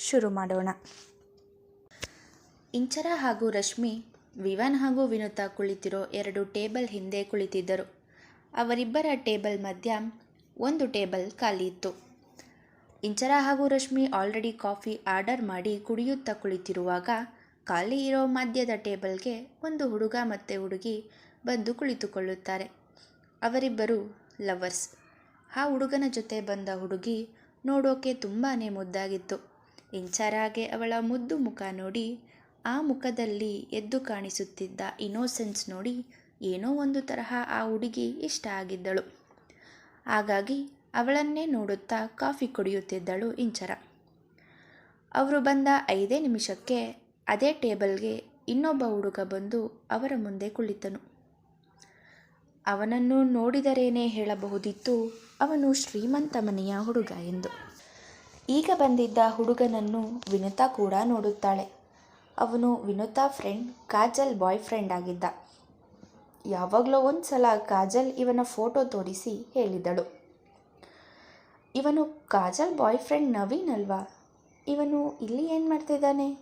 ಶುರು ಮಾಡೋಣ. ಇಂಚರ ಹಾಗೂ ರಶ್ಮಿ, ವಿವನ್ ಹಾಗೂ ವಿನುತಾ ಕುಳಿತಿರೋ ಎರಡು ಟೇಬಲ್ ಹಿಂದೆ ಕುಳಿತಿದ್ದರು. ಅವರಿಬ್ಬರ ಟೇಬಲ್ ಮಧ್ಯ ಒಂದು ಟೇಬಲ್ ಖಾಲಿ ಇತ್ತು. ಇಂಚರ ಹಾಗೂ ರಶ್ಮಿ ಆಲ್ರೆಡಿ ಕಾಫಿ ಆರ್ಡರ್ ಮಾಡಿ ಕುಡಿಯುತ್ತಾ ಕುಳಿತಿರುವಾಗ ಖಾಲಿ ಇರೋ ಮಧ್ಯದ ಟೇಬಲ್ಗೆ ಒಂದು ಹುಡುಗ ಮತ್ತು ಹುಡುಗಿ ಬಂದು ಕುಳಿತುಕೊಳ್ಳುತ್ತಾರೆ. ಅವರಿಬ್ಬರು ಲವರ್ಸ್. ಆ ಹುಡುಗನ ಜೊತೆ ಬಂದ ಹುಡುಗಿ ನೋಡೋಕೆ ತುಂಬಾ ಮುದ್ದಾಗಿತ್ತು. ಇಂಚರಾಗೆ ಅವಳ ಮುದ್ದು ಮುಖ ನೋಡಿ, ಆ ಮುಖದಲ್ಲಿ ಎದ್ದು ಕಾಣಿಸುತ್ತಿದ್ದ ಇನೋಸೆನ್ಸ್ ನೋಡಿ ಏನೋ ಒಂದು ತರಹ ಆ ಹುಡುಗಿ ಇಷ್ಟ ಆಗಿದ್ದಳು. ಹಾಗಾಗಿ ಅವಳನ್ನೇ ನೋಡುತ್ತಾ ಕಾಫಿ ಕುಡಿಯುತ್ತಿದ್ದಳು ಇಂಚರ. ಅವರು ಬಂದ ಐದೇ ನಿಮಿಷಕ್ಕೆ ಅದೇ ಟೇಬಲ್ಗೆ ಇನ್ನೊಬ್ಬ ಹುಡುಗ ಬಂದು ಅವರ ಮುಂದೆ ಕುಳಿತನು. ಅವನನ್ನು ನೋಡಿದರೇನೇ ಹೇಳಬಹುದಿತ್ತು, ಅವನು ಶ್ರೀಮಂತ ಮನೆಯ ಹುಡುಗ ಎಂದು. ಈಗ ಬಂದಿದ್ದ ಹುಡುಗನನ್ನು ವಿನುತಾ ಕೂಡ ನೋಡುತ್ತಾಳೆ. ಅವನು Vinutha friend Kajal boy friend ಆಗಿದ್ದ. ಯಾವಾಗಲೋ ಒಂದು ಸಲ ಕಾಜಲ್ ಇವನ ಫೋಟೋ ತೋರಿಸಿ ಹೇಳಿದಳು. ಇವನು ಕಾಜಲ್ ಬಾಯ್ ಫ್ರೆಂಡ್ ನವೀನ್ ಅಲ್ವಾ? ಇವನು ಇಲ್ಲಿ ಏನು ಮಾಡ್ತಿದ್ದಾನೆ?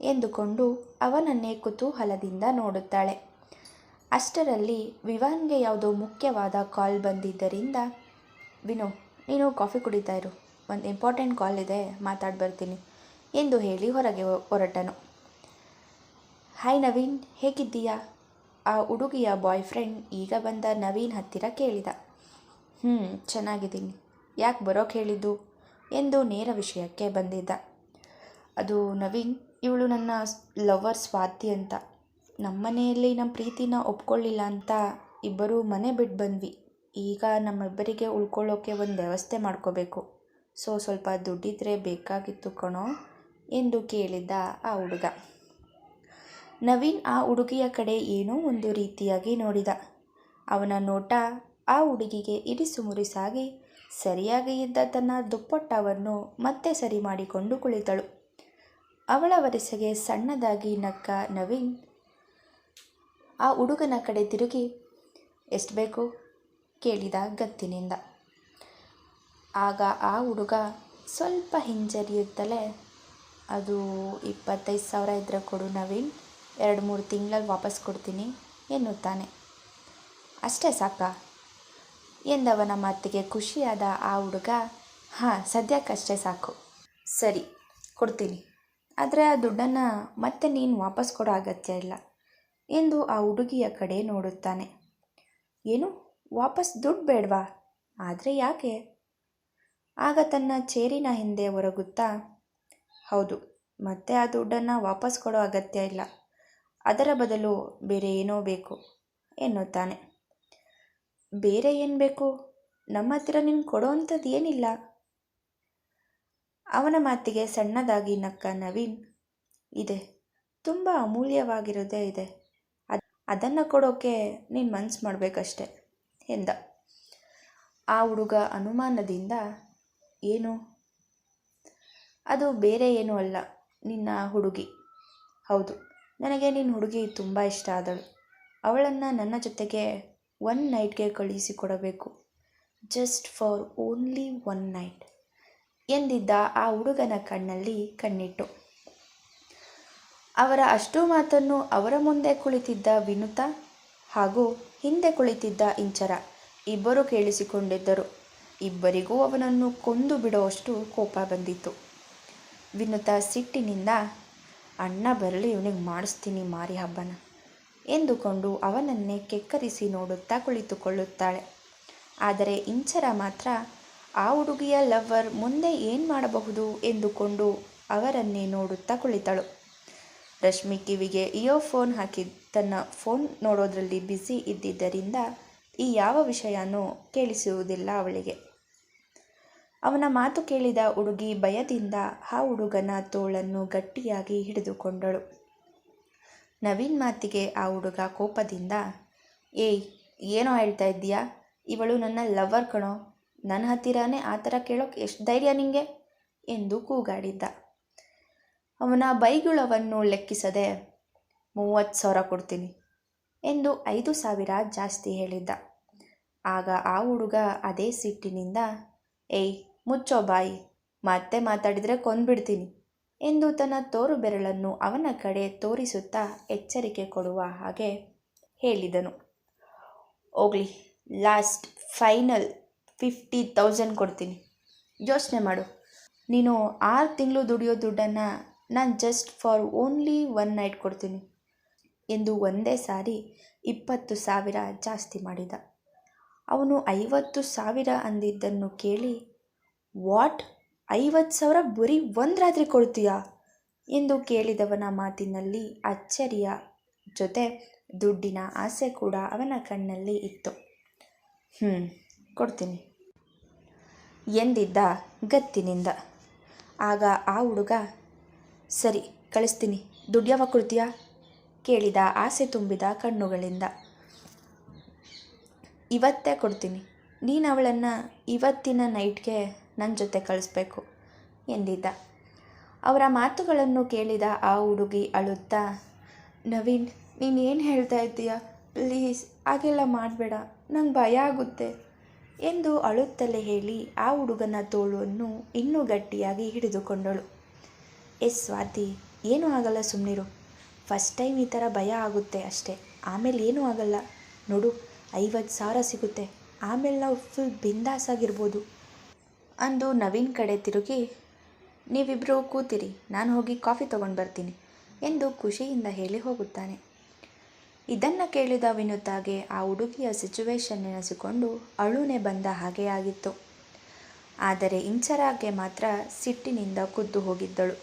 ಎಂದುಕೊಂಡು ಅವನನ್ನೇ ಕುತೂಹಲದಿಂದ ನೋಡುತ್ತಾಳೆ. ಅಷ್ಟರಲ್ಲಿ ವಿವಾನ್ಗೆ ಯಾವುದೋ ಮುಖ್ಯವಾದ ಕಾಲ್ ಬಂದಿದ್ದರಿಂದ, ವಿನು, ನೀನು ಕಾಫಿ ಕುಡಿತಾ ಇರು. ಒಂದು ಇಂಪಾರ್ಟೆಂಟ್ ಕಾಲ್ ಇದೆ, ಮಾತಾಡಿ ಬರ್ತೀನಿ, ಎಂದು ಹೇಳಿ ಹೊರಗೆ ಹೊರಟನು. ಹಾಯ್ ನವೀನ್, ಹೇಗಿದ್ದೀಯಾ? ಆ ಹುಡುಗಿಯ ಬಾಯ್ ಫ್ರೆಂಡ್ ಈಗ ಬಂದ ನವೀನ್ ಹತ್ತಿರ ಕೇಳಿದ. ಹ್ಞೂ ಚೆನ್ನಾಗಿದ್ದೀನಿ. ಯಾಕೆ ಬರೋಕೆ ಹೇಳಿದ್ದು? ಎಂದು ನೇರ ವಿಷಯಕ್ಕೆ ಬಂದಿದ್ದ. ಅದು ನವೀನ್, ಇವಳು ನನ್ನ ಲವರ್ ಸ್ವಾತಿ ಅಂತ. ನಮ್ಮ ಮನೆಯಲ್ಲಿ ನಮ್ಮ ಪ್ರೀತಿನ ಒಪ್ಕೊಳ್ಳಿಲ್ಲ ಅಂತ ಇಬ್ಬರು ಮನೆ ಬಿಟ್ಟು ಬಂದ್ವಿ. ಈಗ ನಮ್ಮಿಬ್ಬರಿಗೆ ಉಳ್ಕೊಳ್ಳೋಕೆ ಒಂದು ವ್ಯವಸ್ಥೆ ಮಾಡ್ಕೋಬೇಕು. ಸೊ, ಸ್ವಲ್ಪ ದುಡ್ಡಿದ್ರೆ ಬೇಕಾಗಿತ್ತು ಕಣೋ ಎಂದು ಕೇಳಿದ್ದ ಆ ಹುಡುಗ. ನವೀನ್ ಆ ಹುಡುಗಿಯ ಕಡೆ ಏನೋ ಒಂದು ರೀತಿಯಾಗಿ ನೋಡಿದ. ಅವನ ನೋಟ ಆ ಹುಡುಗಿಗೆ ಇರಿಸು ಮುರಿಸಾಗಿ ಸರಿಯಾಗಿ ಇದ್ದ ತನ್ನ ದುಪ್ಪಟ್ಟವನ್ನು ಮತ್ತೆ ಸರಿ ಮಾಡಿಕೊಂಡು ಕುಳಿತಳು. ಅವಳ ವರಸೆಗೆ ಸಣ್ಣದಾಗಿ ನಕ್ಕ ನವೀನ್ ಆ ಹುಡುಗನ ಕಡೆ ತಿರುಗಿ, ಎಷ್ಟು ಬೇಕು? ಕೇಳಿದ ಗತ್ತಿನಿಂದ ಆಗ ಆ ಹುಡುಗ ಸ್ವಲ್ಪ ಹಿಂಜರಿಯುತ್ತಲೇ, ಅದು ಇಪ್ಪತ್ತೈದು ಸಾವಿರ ಇದ್ದರೆ ಕೊಡು ನವೀನ್, ಎರಡು ಮೂರು ತಿಂಗಳಲ್ಲಿ ವಾಪಸ್ ಕೊಡ್ತೀನಿ, ಎನ್ನುತ್ತಾನೆ. ಅಷ್ಟೇ ಸಾಕಾ ಎಂದವನ ಮಾತಿಗೆ ಖುಷಿಯಾದ ಆ ಹುಡುಗ. ಹಾಂ ಸದ್ಯಕ್ಕಷ್ಟೇ ಸಾಕು. ಸರಿ, ಕೊಡ್ತೀನಿ. ಆದರೆ ಆ ದುಡ್ಡನ್ನು ಮತ್ತೆ ನೀನು ವಾಪಸ್ ಕೊಡೋ ಅಗತ್ಯ ಇಲ್ಲ, ಎಂದು ಆ ಹುಡುಗಿಯ ಕಡೆ ನೋಡುತ್ತಾನೆ. ಏನು? ವಾಪಸ್ ದುಡ್ಡು ಬೇಡವಾ? ಆದರೆ ಯಾಕೆ? ಆಗ ತನ್ನ ಚೇರಿನ ಹಿಂದೆ ಹೊರಗುತ್ತಾ ಹೌದು, ಮತ್ತೆ ಆ ದುಡ್ಡನ್ನು ವಾಪಸ್ ಕೊಡೋ ಅಗತ್ಯ ಇಲ್ಲ. ಅದರ ಬದಲು ಬೇರೆ ಏನೋ ಬೇಕು, ಎನ್ನುತ್ತಾನೆ. ಬೇರೆ ಏನು ಬೇಕು? ನಮ್ಮ ಹತ್ತಿರ ನೀನು ಕೊಡೋ ಅಂಥದ್ದು ಏನಿಲ್ಲ? ಅವನ ಮಾತಿಗೆ ಸಣ್ಣದಾಗಿ ನಕ್ಕ ನವೀನ್, ಇದೆ, ತುಂಬ ಅಮೂಲ್ಯವಾಗಿರೋದೇ ಇದೆ. ಅದು, ಅದನ್ನು ಕೊಡೋಕ್ಕೆ ನೀನು ಮನ್ಸು ಮಾಡಬೇಕಷ್ಟೆ, ಎಂದ. ಆ ಹುಡುಗ ಅನುಮಾನದಿಂದ ಏನು? ಅದು ಬೇರೆ ಏನೂ ಅಲ್ಲ, ನಿನ್ನ ಹುಡುಗಿ. ಹೌದು, ನನಗೆ ನಿನ್ನ ಹುಡುಗಿ ತುಂಬ ಇಷ್ಟ ಆದಳು. ಅವಳನ್ನು ನನ್ನ ಜೊತೆಗೆ ಒನ್ ನೈಟ್ಗೆ ಕಳುಹಿಸಿಕೊಡಬೇಕು just for only one night ಎಂದಿದ್ದ ಆ ಹುಡುಗನ ಕಣ್ಣಲ್ಲಿ ಕಣ್ಣಿಟ್ಟು. ಅವರ ಅಷ್ಟೂ ಮಾತನ್ನು ಅವರ ಮುಂದೆ ಕುಳಿತಿದ್ದ ವಿನುತ ಹಾಗೂ ಹಿಂದೆ ಕುಳಿತಿದ್ದ ಇಂಚರ ಇಬ್ಬರು ಕೇಳಿಸಿಕೊಂಡಿದ್ದರು. ಇಬ್ಬರಿಗೂ ಅವನನ್ನು ಕೊಂದು ಬಿಡುವಷ್ಟು ಕೋಪ ಬಂದಿತ್ತು. ವಿನುತ ಸಿಟ್ಟಿನಿಂದ, ಅಣ್ಣ ಬರಲಿ, ಇವನಿಗೆ ಮಾಡಿಸ್ತೀನಿ ಮಾರಿ ಹಬ್ಬನ ಎಂದುಕೊಂಡು ಅವನನ್ನೇ ಕೆಕ್ಕರಿಸಿ ನೋಡುತ್ತಾ ಕುಳಿತುಕೊಳ್ಳುತ್ತಾಳೆ. ಆದರೆ ಇಂಚರ ಮಾತ್ರ ಆ ಹುಡುಗಿಯ ಲವ್ವರ್ ಮುಂದೆ ಏನು ಮಾಡಬಹುದು ಎಂದುಕೊಂಡು ಅವರನ್ನೇ ನೋಡುತ್ತಾ ಕುಳಿತಳು. ರಶ್ಮಿ ಕಿವಿಗೆ ಇಯರ್ಫೋನ್ ಹಾಕಿ ತನ್ನ ಫೋನ್ ನೋಡೋದ್ರಲ್ಲಿ ಬ್ಯುಸಿ ಇದ್ದಿದ್ದರಿಂದ ಈ ಯಾವ ವಿಷಯನೂ ಕೇಳಿಸುವುದಿಲ್ಲ ಅವಳಿಗೆ. ಅವನ ಮಾತು ಕೇಳಿದ ಹುಡುಗಿ ಭಯದಿಂದ ಆ ಹುಡುಗನ ತೋಳನ್ನು ಗಟ್ಟಿಯಾಗಿ ಹಿಡಿದುಕೊಂಡಳು. ನವೀನ್ ಮಾತಿಗೆ ಆ ಹುಡುಗ ಕೋಪದಿಂದ, ಏಯ್, ಏನೋ ಹೇಳ್ತಾ ಇದ್ದೀಯಾ? ಇವಳು ನನ್ನ ಲವರ್ ಕಣೋ. ನನ್ನ ಹತ್ತಿರನೇ ಆ ಥರ ಕೇಳೋಕೆ ಎಷ್ಟು ಧೈರ್ಯ ನಿಂಗೆ? ಎಂದು ಕೂಗಾಡಿದ್ದ. ಅವನ ಬೈಗುಳವನ್ನು ಲೆಕ್ಕಿಸದೆ, ಮೂವತ್ತು ಸಾವಿರ ಕೊಡ್ತೀನಿ. ಎಂದು ಐದು ಸಾವಿರ ಜಾಸ್ತಿ ಹೇಳಿದ್ದ. ಆಗ ಆ ಹುಡುಗ ಅದೇ ಸಿಟ್ಟಿನಿಂದ, ಏಯ್, ಮುಚ್ಚೋ ಬಾಯಿ, ಮತ್ತೆ ಮಾತಾಡಿದರೆ ಕೊಂದ್ಬಿಡ್ತೀನಿ ಎಂದು ತನ್ನ ತೋರು ಬೆರಳನ್ನು ಅವನ ಕಡೆ ತೋರಿಸುತ್ತಾ ಎಚ್ಚರಿಕೆ ಕೊಡುವ ಹಾಗೆ ಹೇಳಿದನು. ಹೋಗ್ಲಿ, ಲಾಸ್ಟ್ ಫೈನಲ್ ಫಿಫ್ಟಿ ತೌಸಂಡ್ ಕೊಡ್ತೀನಿ. ಯೋಚನೆ ಮಾಡು. ನೀನು ಆರು ತಿಂಗಳು ದುಡಿಯೋ ದುಡ್ಡನ್ನು ನಾನು just for only one night ಕೊಡ್ತೀನಿ. ಎಂದು ಒಂದೇ ಸಾರಿ ಇಪ್ಪತ್ತು ಸಾವಿರ ಜಾಸ್ತಿ ಮಾಡಿದ. ಅವನು ಐವತ್ತು ಸಾವಿರ ಅಂದಿದ್ದನ್ನು ಕೇಳಿ, ವಾಟ್? ಐವತ್ತು ಸಾವಿರ ಬರೀ ಒಂದು ರಾತ್ರಿ ಕೊಡ್ತೀಯಾ? ಎಂದು ಕೇಳಿದವನ ಮಾತಿನಲ್ಲಿ ಅಚ್ಚರಿಯ ಜೊತೆ ದುಡ್ಡಿನ ಆಸೆ ಕೂಡ ಅವನ ಕಣ್ಣಲ್ಲಿ ಇತ್ತು. ಹ್ಞೂ ಕೊಡ್ತೀನಿ ಎಂದಿದ್ದ ಗತ್ತಿನಿಂದ. ಆಗ ಆ ಹುಡುಗ, ಸರಿ, ಕಳಿಸ್ತೀನಿ. ದುಡ್ಡು ಯಾವಾಗ ಕೊಡ್ತೀಯಾ? ಕೇಳಿದ ಆಸೆ ತುಂಬಿದ ಕಣ್ಣುಗಳಿಂದ. ಇವತ್ತೇ ಕೊಡ್ತೀನಿ. ನೀನು ಅವಳನ್ನು ಇವತ್ತಿನ ನೈಟ್ಗೆ ನನ್ನ ಜೊತೆ ಕಳಿಸ್ಬೇಕು ಎಂದಿದ್ದ. ಅವರ ಮಾತುಗಳನ್ನು ಕೇಳಿದ ಆ ಹುಡುಗಿ ಅಳುತ್ತಾ, ನವೀನ್, ನೀನು ಏನು ಹೇಳ್ತಾ ಇದ್ದೀಯ? ಪ್ಲೀಸ್, ಹಾಗೆಲ್ಲ ಮಾಡಬೇಡ. ನಂಗೆ ಭಯ ಆಗುತ್ತೆ ಎಂದು ಅಳುತ್ತಲೇ ಹೇಳಿ ಆ ಹುಡುಗನ ತೋಳನ್ನು ಇನ್ನೂ ಗಟ್ಟಿಯಾಗಿ ಹಿಡಿದುಕೊಂಡಳು. ಎಸ್ ಸ್ವಾತಿ, ಏನೂ ಆಗಲ್ಲ ಸುಮ್ಮನಿರು ಫಸ್ಟ್ ಟೈಮ್ ಈ ಥರ ಭಯ ಆಗುತ್ತೆ ಅಷ್ಟೇ. ಆಮೇಲೆ ಏನೂ ಆಗಲ್ಲ. ನೋಡು, ಐವತ್ತು ಸಾವಿರ ಸಿಗುತ್ತೆ. ಆಮೇಲೆ ನಾವು ಫುಲ್ ಬಿಂದಾಸಾಗಿರ್ಬೋದು ಅಂದು ನವೀನ್ ಕಡೆ ತಿರುಗಿ ನೀವಿಬ್ಬರು ಕೂತಿರಿ, ನಾನು ಹೋಗಿ ಕಾಫಿ ತೊಗೊಂಡು ಬರ್ತೀನಿ, ಎಂದು ಖುಷಿಯಿಂದ ಹೇಳಿ ಹೋಗುತ್ತಾನೆ. ಇದನ್ನು ಕೇಳಿದ ವಿನುತಾಗೆ ಆ ಹುಡುಗಿಯ ಸಿಚುವೇಶನ್ ನೆನೆಸಿಕೊಂಡು ಅಳುನೆ ಬಂದ ಹಾಗೆ ಆಗಿತ್ತು. ಆದರೆ ಇಂಚರಾಗೆ ಮಾತ್ರ ಸಿಟ್ಟಿನಿಂದ ಕುದ್ದು ಹೋಗಿದ್ದಳು.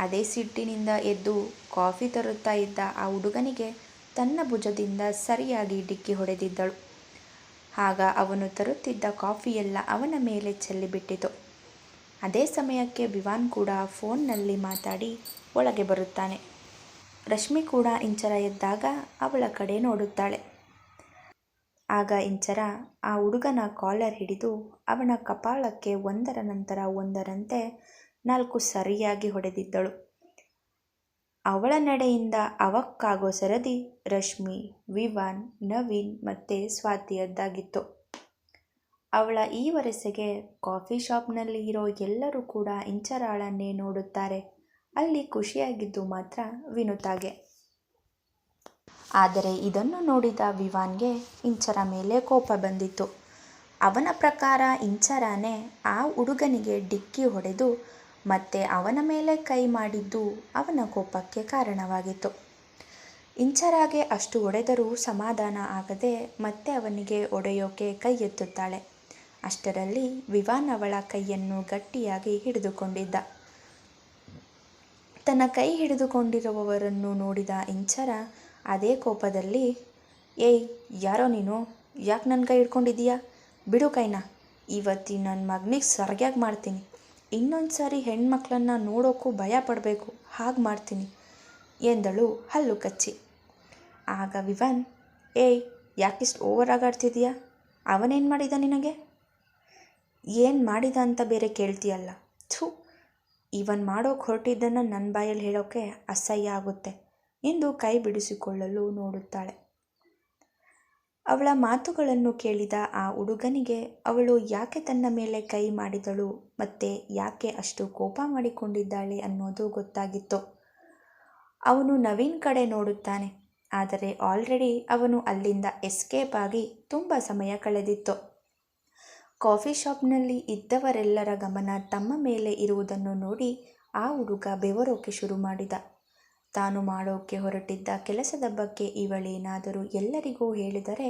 ಅದೇ ಸಿಟ್ಟಿನಿಂದ ಎದ್ದು ಕಾಫಿ ತರುತ್ತಾ ಇದ್ದ ಆ ಹುಡುಗನಿಗೆ ತನ್ನ ಭುಜದಿಂದ ಸರಿಯಾಗಿ ಡಿಕ್ಕಿ ಹೊಡೆದಿದ್ದಳು. ಆಗ ಅವನು ತರುತ್ತಿದ್ದ ಕಾಫಿಯೆಲ್ಲ ಅವನ ಮೇಲೆ ಚೆಲ್ಲಿಬಿಟ್ಟಿತು. ಅದೇ ಸಮಯಕ್ಕೆ ವಿವಾನ್ ಕೂಡ ಫೋನ್ನಲ್ಲಿ ಮಾತಾಡಿ ಒಳಗೆ ಬರುತ್ತಾನೆ. ರಶ್ಮಿ ಕೂಡ ಇಂಚರ ಎದ್ದಾಗ ಅವಳ ಕಡೆ ನೋಡುತ್ತಾಳೆ. ಆಗ ಇಂಚರ ಆ ಹುಡುಗನ ಕಾಲರ್ ಹಿಡಿದು ಅವನ ಕಪಾಳಕ್ಕೆ ಒಂದರ ನಂತರ ಒಂದರಂತೆ ನಾಲ್ಕು ಸರಿಯಾಗಿ ಹೊಡೆದಿದ್ದಳು. ಅವಳ ನಡೆಯಿಂದ ಅವಕ್ಕಾಗೋ ಸರದಿ ರಶ್ಮಿ, ವಿವಾನ್, ನವೀನ್ ಮತ್ತು ಸ್ವಾತಿಯದ್ದಾಗಿತ್ತು ಅವಳ ಈ ವರಸೆಗೆ ಕಾಫಿ ಶಾಪ್ನಲ್ಲಿ ಇರೋ ಎಲ್ಲರೂ ಕೂಡ ಇಂಚರಾಳನ್ನೇ ನೋಡುತ್ತಾರೆ. ಅಲ್ಲಿ ಖುಷಿಯಾಗಿದ್ದು ಮಾತ್ರ ವಿನುತಾಗೆ. ಆದರೆ ಇದನ್ನು ನೋಡಿದ ವಿವಾನ್ಗೆ ಇಂಚರ ಮೇಲೆ ಕೋಪ ಬಂದಿತ್ತು. ಅವನ ಪ್ರಕಾರ ಇಂಚರಾನೇ ಆ ಹುಡುಗನಿಗೆ ಡಿಕ್ಕಿ ಹೊಡೆದು ಮತ್ತೆ ಅವನ ಮೇಲೆ ಕೈ ಮಾಡಿದ್ದು ಅವನ ಕೋಪಕ್ಕೆ ಕಾರಣವಾಗಿತ್ತು. ಇಂಚರಾಗೆ ಅಷ್ಟು ಒಡೆದರೂ ಸಮಾಧಾನ ಆಗದೆ ಮತ್ತೆ ಅವನಿಗೆ ಒಡೆಯೋಕೆ ಕೈ ಎತ್ತುತ್ತಾಳೆ. ಅಷ್ಟರಲ್ಲಿ ವಿವಾನ್ ಅವಳ ಕೈಯನ್ನು ಗಟ್ಟಿಯಾಗಿ ಹಿಡಿದುಕೊಂಡಿದ್ದ. ತನ್ನ ಕೈ ಹಿಡಿದುಕೊಂಡಿರುವವರನ್ನು ನೋಡಿದ ಇಂಚರ ಅದೇ ಕೋಪದಲ್ಲಿ, ಏಯ್, ಯಾರೋ ನೀನು? ಯಾಕೆ ನನ್ನ ಕೈ ಹಿಡ್ಕೊಂಡಿದ್ದೀಯಾ? ಬಿಡು ಕೈನ ಇವತ್ತಿ ನನ್ನ ಮಗನಿಗೆ ಸರ್ಗ್ಯಾಗಿ ಮಾಡ್ತೀನಿ. ಇನ್ನೊಂದು ಸಾರಿ ಹೆಣ್ಮಕ್ಳನ್ನ ನೋಡೋಕ್ಕೂ ಭಯ ಪಡಬೇಕು. ಹಾಗೆ ಮಾಡ್ತೀನಿ, ಎಂದಳು ಹಲ್ಲು ಕಚ್ಚಿ. ಆಗ ವಿವನ್, ಏಯ್, ಯಾಕಿಷ್ಟು ಓವರ್ ಆಗಾಡ್ತಿದೀಯಾ? ಅವನೇನು ಮಾಡಿದ ನಿನಗೆ? ಏನು ಮಾಡಿದ ಅಂತ ಬೇರೆ ಕೇಳ್ತೀಯಲ್ಲ. ಥೂ, ಇವನ್ ಮಾಡೋಕೆ ಹೊರಟಿದ್ದನ್ನು ನನ್ನ ಬಾಯಲ್ಲಿ ಹೇಳೋಕ್ಕೆ ಅಸಹ್ಯ ಆಗುತ್ತೆ ಎಂದು ಕೈ ಬಿಡಿಸಿಕೊಳ್ಳಲು ನೋಡುತ್ತಾಳೆ. ಅವಳ ಮಾತುಗಳನ್ನು ಕೇಳಿದ ಆ ಹುಡುಗನಿಗೆ, ಅವಳು ಯಾಕೆ ತನ್ನ ಮೇಲೆ ಕೈ ಮಾಡಿದಳು ಮತ್ತೆ ಯಾಕೆ ಅಷ್ಟು ಕೋಪ ಮಾಡಿಕೊಂಡಿದ್ದಾಳೆ ಅನ್ನೋದು ಗೊತ್ತಾಗಿತ್ತು. ಅವನು ನವೀನ್ ಕಡೆ ನೋಡುತ್ತಾನೆ, ಆದರೆ ಆಲ್ರೆಡಿ ಅವನು ಅಲ್ಲಿಂದ ಎಸ್ಕೇಪ್ ಆಗಿ ತುಂಬ ಸಮಯ ಕಳೆದಿತ್ತು. ಕಾಫಿ ಶಾಪ್ನಲ್ಲಿ ಇದ್ದವರೆಲ್ಲರ ಗಮನ ತಮ್ಮ ಮೇಲೆ ಇರುವುದನ್ನು ನೋಡಿ ಆ ಹುಡುಗ ಬೆವರೋಕೆ ಶುರು ಮಾಡಿದ. ತಾನು ಮಾಡೋಕೆ ಹೊರಟಿದ್ದ ಕೆಲಸದ ಬಗ್ಗೆ ಇವಳೇನಾದರೂ ಎಲ್ಲರಿಗೂ ಹೇಳಿದರೆ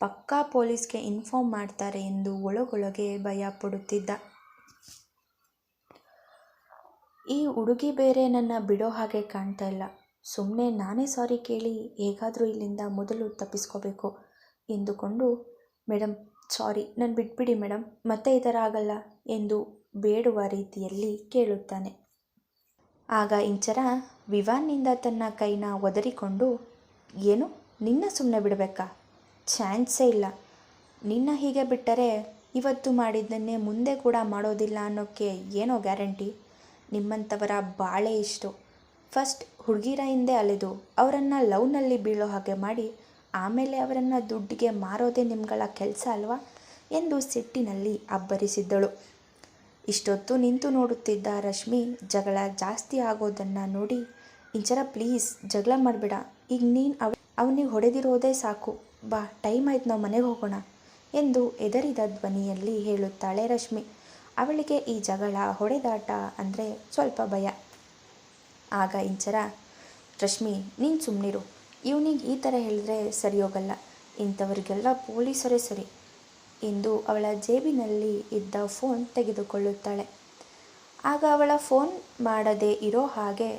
ಪಕ್ಕಾ ಪೊಲೀಸ್ಗೆ ಇನ್ಫಾರ್ಮ್ ಮಾಡ್ತಾರೆ ಎಂದು ಒಳಗೊಳಗೆ ಭಯ ಪಡುತ್ತಿದ್ದ ಈ ಹುಡುಗಿ ಬೇರೆ ನನ್ನ ಬಿಡೋ ಹಾಗೆ ಕಾಣ್ತಾ ಇಲ್ಲ. ಸುಮ್ಮನೆ ನಾನೇ ಸಾರಿ ಕೇಳಿ ಹೇಗಾದರೂ ಇಲ್ಲಿಂದ ಮೊದಲು ತಪ್ಪಿಸ್ಕೋಬೇಕು ಎಂದುಕೊಂಡು ಮೇಡಮ್ ಸಾರಿ, ನಾನು ಬಿಟ್ಬಿಡಿ ಮೇಡಮ್ ಮತ್ತೆ ಈ ಆಗಲ್ಲ ಎಂದು ಬೇಡುವ ರೀತಿಯಲ್ಲಿ ಕೇಳುತ್ತಾನೆ. ಆಗ ಇಂಚರ ವಿವಾನ್ನಿಂದ ತನ್ನ ಕೈನ ಒದರಿಕೊಂಡು, ಏನು? ನಿನ್ನ ಸುಮ್ಮನೆ ಬಿಡಬೇಕಾ? ಚಾನ್ಸೇ ಇಲ್ಲ. ನಿನ್ನ ಹೀಗೆ ಬಿಟ್ಟರೆ ಇವತ್ತು ಮಾಡಿದ್ದನ್ನೇ ಮುಂದೆ ಕೂಡ ಮಾಡೋದಿಲ್ಲ ಅನ್ನೋಕ್ಕೆ ಏನೋ ಗ್ಯಾರಂಟಿ? ನಿಮ್ಮಂಥವರ ಬಾಳೆ ಇಷ್ಟು. ಫಸ್ಟ್ ಹುಡುಗಿರ ಹಿಂದೆ ಅಲೆದು ಅವರನ್ನು ಲವ್ನಲ್ಲಿ ಬೀಳೋ ಹಾಗೆ ಮಾಡಿ, ಆಮೇಲೆ ಅವರನ್ನು ದುಡ್ಡಿಗೆ ಮಾರೋದೇ ನಿಮ್ಗಳ ಕೆಲಸ ಅಲ್ವಾ? ಎಂದು ಸಿಟ್ಟಿನಲ್ಲಿ ಅಬ್ಬರಿಸಿದ್ದಳು. ಇಷ್ಟೊತ್ತು ನಿಂತು ನೋಡುತ್ತಿದ್ದ ರಶ್ಮಿ ಜಗಳ ಜಾಸ್ತಿ ಆಗೋದನ್ನು ನೋಡಿ, ಇಂಚರ, ಪ್ಲೀಸ್ ಜಗಳ ಮಾಡಬೇಡ. ಈಗ ನೀನು ಅವ, ಅವನಿಗೆ ಹೊಡೆದಿರೋದೇ ಸಾಕು. ಬಾ, ಟೈಮ್ ಆಯ್ತು, ನಾವು ಮನೆಗೆ ಹೋಗೋಣ ಎಂದು ಎದರಿದ ಧ್ವನಿಯಲ್ಲಿ ಹೇಳುತ್ತಾಳೆ ರಶ್ಮಿ. ಅವಳಿಗೆ ಈ ಜಗಳ ಹೊಡೆದಾಟ ಅಂದರೆ ಸ್ವಲ್ಪ ಭಯ. ಆಗ ಇಂಚರ, ರಶ್ಮಿ, ನೀನು ಸುಮ್ಮನಿರು ಇವನಿಗೆ ಈ ಥರ ಹೇಳಿದ್ರೆ ಸರಿ ಹೋಗಲ್ಲ. ಇಂಥವ್ರಿಗೆಲ್ಲ ಪೊಲೀಸರೇ ಸರಿ. ಎಂದು ಅವಳ ಜೇಬಿನಲ್ಲಿ ಇದ್ದ ಫೋನ್ ತೆಗೆದುಕೊಳ್ಳುತ್ತಾಳೆ. ಆಗ ಅವಳ ಫೋನ್ ಮಾಡದೇ ಇರೋ ಹಾಗೆ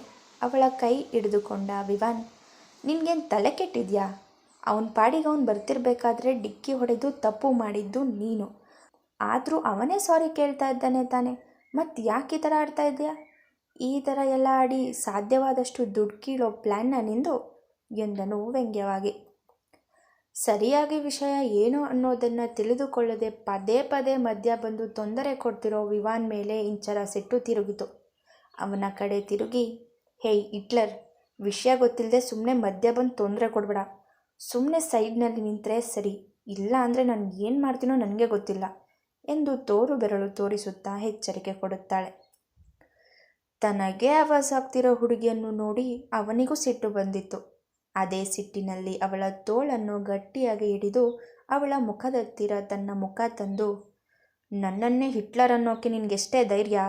ಅವಳ ಕೈ ಹಿಡಿದುಕೊಂಡ ವಿವಾನ್ ನಿನಗೇನು ತಲೆ ಕೆಟ್ಟಿದ್ಯಾ? ಅವನ ಪಾಡಿಗೆ ಅವನು ಬರ್ತಿರ್ಬೇಕಾದ್ರೆ ಡಿಕ್ಕಿ ಹೊಡೆದು ತಪ್ಪು ಮಾಡಿದ್ದು ನೀನು. ಆದರೂ ಅವನೇ ಸಾರಿ ಕೇಳ್ತಾ ಇದ್ದಾನೆ ತಾನೆ. ಮತ್ತು ಯಾಕೆ ಈ ಥರ ಆಡ್ತಾ ಇದೆಯಾ ಈ ಥರ ಎಲ್ಲ ಆಡಿ ಸಾಧ್ಯವಾದಷ್ಟು ದುಡ್ಡು ಕೀಳೋ ಪ್ಲ್ಯಾನ್ನ ನಿಂದು? ಎಂದನು ವ್ಯಂಗ್ಯವಾಗಿ. ಸರಿಯಾಗಿ ವಿಷಯ ಏನು ಅನ್ನೋದನ್ನು ತಿಳಿದುಕೊಳ್ಳದೆ ಪದೇ ಪದೇ ಮಧ್ಯ ಬಂದು ತೊಂದರೆ ಕೊಡ್ತಿರೋ ವಿವಾನ್ ಮೇಲೆ ಇಂಚರ ಸಿಟ್ಟು ತಿರುಗಿತು. ಅವನ ಕಡೆ ತಿರುಗಿ ಹೇಯ್ ಹಿಟ್ಲರ್, ವಿಷಯ ಗೊತ್ತಿಲ್ಲದೆ ಸುಮ್ಮನೆ ಮಧ್ಯ ಬಂದು ತೊಂದರೆ ಕೊಡಬೇಡ. ಸುಮ್ಮನೆ ಸೈಡ್ನಲ್ಲಿ ನಿಂತರೆ ಸರಿ, ಇಲ್ಲ ಅಂದರೆ ನಾನು ಏನು ಮಾಡ್ತೀನೋ ನನಗೆ ಗೊತ್ತಿಲ್ಲ ಎಂದು ತೋರು ಬೆರಳು ತೋರಿಸುತ್ತಾ ಎಚ್ಚರಿಕೆ ಕೊಡುತ್ತಾಳೆ. ತನಗೆ ಆವಾಸಾಗ್ತಿರೋ ಹುಡುಗಿಯನ್ನು ನೋಡಿ ಅವನಿಗೂ ಸಿಟ್ಟು ಬಂದಿತ್ತು. ಅದೇ ಸಿಟ್ಟಿನಲ್ಲಿ ಅವಳ ತೋಳನ್ನು ಗಟ್ಟಿಯಾಗಿ ಹಿಡಿದು ಅವಳ ಮುಖದತ್ತಿರ ತನ್ನ ಮುಖ ತಂದು, ನನ್ನನ್ನೇ ಹಿಟ್ಲರ್ ಅನ್ನೋಕೆ ನಿನಗೆಷ್ಟೇ ಧೈರ್ಯ?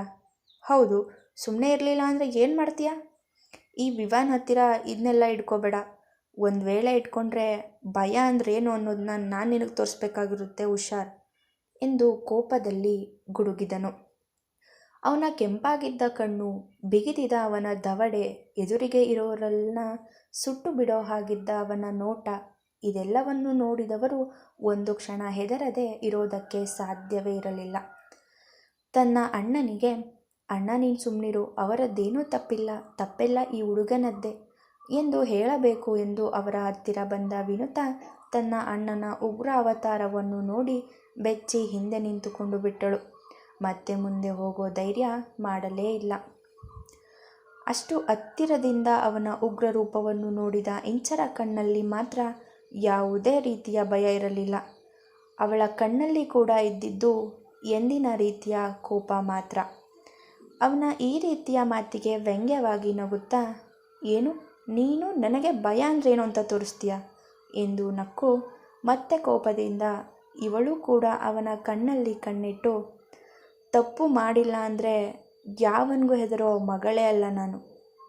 ಹೌದು ಸುಮ್ಮನೆ ಇರಲಿಲ್ಲ ಅಂದರೆ ಏನು ಮಾಡ್ತೀಯಾ? ಈ ವಿವಾನ್ ಹತ್ತಿರ ಇದನ್ನೆಲ್ಲ ಇಟ್ಕೋಬೇಡ. ಒಂದು ವೇಳೆ ಇಟ್ಕೊಂಡ್ರೆ ಭಯ ಅಂದ್ರೆ ಏನು ಅನ್ನೋದನ್ನ ನಾನು ನಿನಗೆ ತೋರಿಸ್ಬೇಕಾಗಿರುತ್ತೆ, ಹುಷಾರ್, ಎಂದು ಕೋಪದಲ್ಲಿ ಗುಡುಗಿದನು. ಅವನ ಕೆಂಪಾಗಿದ್ದ ಕಣ್ಣು ಬಿಗಿದಿದ ಅವನ ದವಡೆ ಎದುರಿಗೆ ಇರೋರೆಲ್ಲ ಸುಟ್ಟು ಬಿಡೋ ಹಾಗಿದ್ದ ಅವನ ನೋಟ. ಇದೆಲ್ಲವನ್ನು ನೋಡಿದವರು ಒಂದು ಕ್ಷಣ ಹೆದರದೆ ಇರೋದಕ್ಕೆ ಸಾಧ್ಯವೇ ಇರಲಿಲ್ಲ. ತನ್ನ ಅಣ್ಣನಿಗೆ, ಅಣ್ಣ ನೀನು ಸುಮ್ಮನಿರು ಅವರದ್ದೇನೂ ತಪ್ಪಿಲ್ಲ, ತಪ್ಪೆಲ್ಲ ಈ ಹುಡುಗನದ್ದೇ ಎಂದು ಹೇಳಬೇಕು ಎಂದು ಅವರ ಹತ್ತಿರ ಬಂದ ವಿನುತ ತನ್ನ ಅಣ್ಣನ ಉಗ್ರ ಅವತಾರವನ್ನು ನೋಡಿ ಬೆಚ್ಚಿ ಹಿಂದೆ ನಿಂತುಕೊಂಡು ಬಿಟ್ಟಳು. ಮತ್ತೆ ಮುಂದೆ ಹೋಗೋ ಧೈರ್ಯ ಮಾಡಲೇ ಇಲ್ಲ. ಅಷ್ಟು ಹತ್ತಿರದಿಂದ ಅವನ ಉಗ್ರ ರೂಪವನ್ನು ನೋಡಿದ ಇಂಚರ ಕಣ್ಣಲ್ಲಿ ಮಾತ್ರ ಯಾವುದೇ ರೀತಿಯ ಭಯ ಇರಲಿಲ್ಲ. ಅವಳ ಕಣ್ಣಲ್ಲಿ ಕೂಡ ಇದ್ದಿದ್ದು ಎಂದಿನ ರೀತಿಯ ಕೋಪ ಮಾತ್ರ. ಅವನ ಈ ರೀತಿಯ ಮಾತಿಗೆ ವ್ಯಂಗ್ಯವಾಗಿ ನಗುತ್ತಾ, ಏನು? ನೀನು ನನಗೆ ಭಯ ಅಂದ್ರೇನು ಅಂತ ತೋರಿಸ್ತೀಯ? ಎಂದು ನಕ್ಕು ಮತ್ತೆ ಕೋಪದಿಂದ ಇವಳು ಕೂಡ ಅವನ ಕಣ್ಣಲ್ಲಿ ಕಣ್ಣಿಟ್ಟು, ತಪ್ಪು ಮಾಡಿಲ್ಲ ಅಂದರೆ ಯಾವನಿಗೂ ಹೆದರೋ ಮಗಳೇ ಅಲ್ಲ ನಾನು.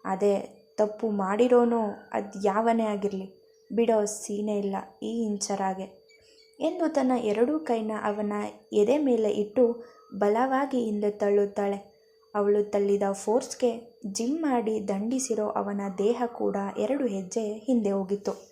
ಅದೇ, ತಪ್ಪು ಮಾಡಿರೋನು ಅದು ಯಾವನೇ ಆಗಿರಲಿ. ಬಿಡೋ ಸೀನೆ ಇಲ್ಲ ಈ ಇಂಚರಾಗೆ. ಎಂದು ತನ್ನ ಎರಡೂ ಕೈನ ಅವನ ಎದೆ ಮೇಲೆ ಇಟ್ಟು ಬಲವಾಗಿ ಹಿಂದೆ ತಳ್ಳುತ್ತಾಳೆ. ಅವಳು ತಳ್ಳಿದ ಫೋರ್ಸ್ಗೆ ಜಿಮ್ ಮಾಡಿ ದಂಡಿಸಿರೋ ಅವನ ದೇಹ ಕೂಡ ಎರಡು ಹೆಜ್ಜೆ ಹಿಂದೆ ಹೋಗಿತ್ತು.